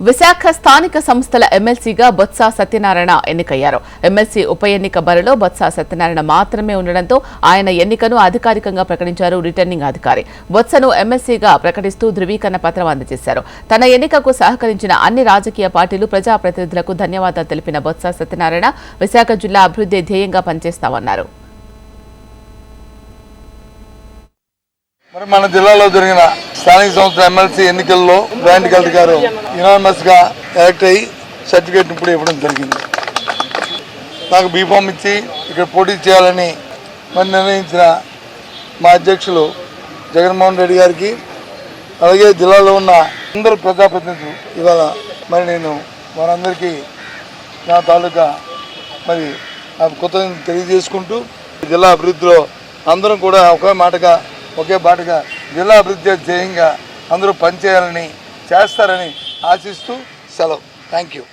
విశాఖ స్థానిక సంస్థల ఎమ్మెల్సీగా బొత్స సత్యనారాయణ ఎన్నికయ్యారు. ఎమ్మెల్సీ ఉప ఎన్నిక బరిలో బొత్స సత్యనారాయణ మాత్రమే ఉండడంతో ఆయన ఎన్నికను అధికారికంగా ప్రకటించారు రిటర్నింగ్ అధికారి. బొత్సను ఎమ్మెల్సీగా ప్రకటిస్తూ ధృవీకరణ పత్రం అందజేశారు. తన ఎన్నికకు సహకరించిన అన్ని రాజకీయ పార్టీలు ప్రజాప్రతినిధులకు ధన్యవాదాలు తెలిపిన బొత్స సత్యనారాయణ విశాఖ జిల్లా అభివృద్ధి ధ్యేయంగా పనిచేస్తామన్నారు. మరి మన జిల్లాలో జరిగిన స్థానిక సంస్థల ఎమ్మెల్సీ ఎన్నికల్లో బ్రాండ్ కలెక్టర్ గారు యునానిమస్గా ఎలక్ట్ అయ్యి సర్టిఫికేట్ ఇప్పుడు ఇవ్వడం జరిగింది. నాకు బీఫామ్ ఇచ్చి ఇక్కడ పోటీ చేయాలని మరి నిర్ణయించిన మా అధ్యక్షులు జగన్మోహన్ రెడ్డి గారికి అలాగే జిల్లాలో ఉన్న అందరు ప్రజాప్రతినిధులు ఇవాళ మరి నేను వారందరికీ నా తాలూకా మరి ఆ తెలియజేసుకుంటూ జిల్లా అభివృద్ధిలో అందరం కూడా ఒకే మాటగా ఒకే బాటగా జిల్లా అభివృద్ధి ధ్యేయంగా అందరూ పనిచేయాలని చేస్తారని ఆశిస్తూ సెలవు. Thank you